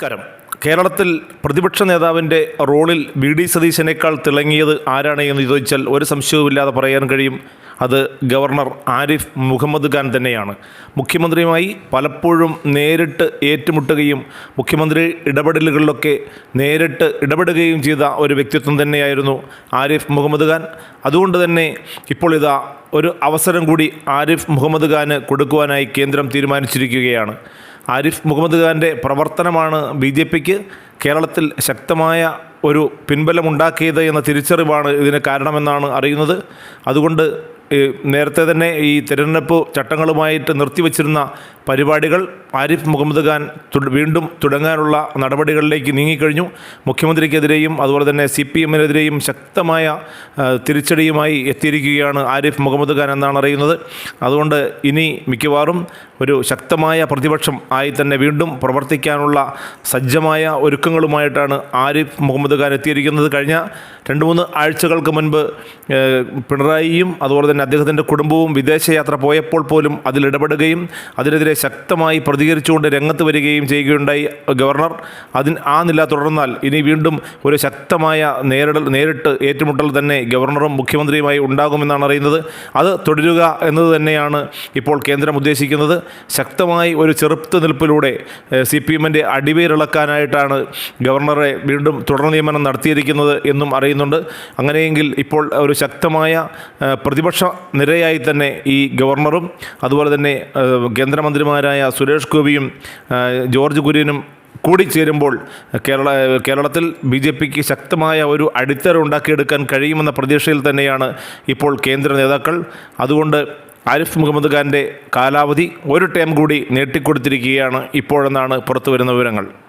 നമസ്കാരം. കേരളത്തിൽ പ്രതിപക്ഷ നേതാവിന്റെ റോളിൽ വി ഡി സതീശനേക്കാൾ തിളങ്ങിയത് ആരാണ് എന്ന് ചോദിച്ചാൽ ഒരു സംശയവുമില്ലാതെ പറയാൻ കഴിയും. അത് ഗവർണർ ആരിഫ് മുഹമ്മദ് ഖാൻ തന്നെയാണ്. മുഖ്യമന്ത്രിയുമായി പലപ്പോഴും നേരിട്ട് ഏറ്റുമുട്ടുകയും മുഖ്യമന്ത്രി ഇടപെടലുകളിലൊക്കെ നേരിട്ട് ഇടപെടുകയും ചെയ്ത ഒരു വ്യക്തിത്വം തന്നെയായിരുന്നു ആരിഫ് മുഹമ്മദ് ഖാൻ. അതുകൊണ്ട് തന്നെ ഇപ്പോൾ ഇതാ ഒരു അവസരം കൂടി ആരിഫ് മുഹമ്മദ് ഖാന് കൊടുക്കുവാനായി കേന്ദ്രം തീരുമാനിച്ചിരിക്കുകയാണ്. ആരിഫ് മുഹമ്മദ് ഖാന്റെ പ്രവർത്തനമാണ് ബി ജെ പിക്ക് കേരളത്തിൽ ശക്തമായ ഒരു പിൻബലമുണ്ടാക്കിയത് എന്ന തിരിച്ചറിവാണ് ഇതിന് കാരണമെന്നാണ് അറിയുന്നത്. അതുകൊണ്ട് നേരത്തെ തന്നെ ഈ തിരഞ്ഞെടുപ്പ് ചട്ടങ്ങളുമായിട്ട് നിർത്തിവച്ചിരുന്ന പരിപാടികൾ ആരിഫ് മുഹമ്മദ് ഖാൻ വീണ്ടും തുടങ്ങാനുള്ള നടപടികളിലേക്ക് നീങ്ങിക്കഴിഞ്ഞു. മുഖ്യമന്ത്രിക്കെതിരെയും അതുപോലെ തന്നെ സി പി എമ്മിനെതിരെയും ശക്തമായ തിരിച്ചടിയുമായി എത്തിയിരിക്കുകയാണ് ആരിഫ് മുഹമ്മദ് ഖാൻ എന്നാണ് അറിയുന്നത്. അതുകൊണ്ട് ഇനി മിക്കവാറും ഒരു ശക്തമായ പ്രതിപക്ഷം ആയി തന്നെ വീണ്ടും പ്രവർത്തിക്കാനുള്ള സജ്ജമായ ഒരുക്കങ്ങളുമായിട്ടാണ് ആരിഫ് മുഹമ്മദ് ഖാൻ എത്തിയിരിക്കുന്നത്. കഴിഞ്ഞ രണ്ട് മൂന്ന് ആഴ്ചകൾക്ക് മുൻപ് പിണറായിയും അതുപോലെ തന്നെ അദ്ദേഹത്തിന്റെ കുടുംബവും വിദേശയാത്ര പോയപ്പോൾ പോലും അതിലിടപെടുകയും അതിനെതിരെ ശക്തമായി പ്രതികരിച്ചുകൊണ്ട് രംഗത്ത് വരികയും ചെയ്യുകയുണ്ടായി. ഗവർണർ അതിന് ആ നില തുടർന്നാൽ ഇനി വീണ്ടും ഒരു ശക്തമായ നേരിടൽ നേരിട്ട് ഏറ്റുമുട്ടൽ തന്നെ ഗവർണറും മുഖ്യമന്ത്രിയുമായി ഉണ്ടാകുമെന്നാണ് അറിയുന്നത്. അത് തുടരുക എന്നത് തന്നെയാണ് ഇപ്പോൾ കേന്ദ്രം ഉദ്ദേശിക്കുന്നത്. ശക്തമായി ഒരു ചെറുത്ത് നിൽപ്പിലൂടെ സി പി എമ്മിന്റെ അടിവേരിളക്കാനായിട്ടാണ് ഗവർണറെ വീണ്ടും തുടർ നിയമനം നടത്തിയിരിക്കുന്നത് എന്നും അറിയുന്നുണ്ട്. അങ്ങനെയെങ്കിൽ ഇപ്പോൾ ഒരു ശക്തമായ പ്രതിപക്ഷ നിരയായി തന്നെ ഈ ഗവർണറും അതുപോലെ തന്നെ കേന്ദ്രമന്ത്രിമാരായ സുരേഷ് ഗോപിയും ജോർജ് കുര്യനും കൂടി ചേരുമ്പോൾ കേരള കേരളത്തിൽ ബി ജെ പിക്ക് ശക്തമായ ഒരു അടിത്തറ ഉണ്ടാക്കിയെടുക്കാൻ കഴിയുമെന്ന പ്രതീക്ഷയിൽ തന്നെയാണ് ഇപ്പോൾ കേന്ദ്ര നേതാക്കൾ. അതുകൊണ്ട് ആരിഫ് മുഹമ്മദ് ഖാന്റെ കാലാവധി ഒരു ടൈം കൂടി നീട്ടിക്കൊടുത്തിരിക്കുകയാണ് ഇപ്പോഴെന്നാണ് പുറത്തു വരുന്ന വിവരങ്ങൾ.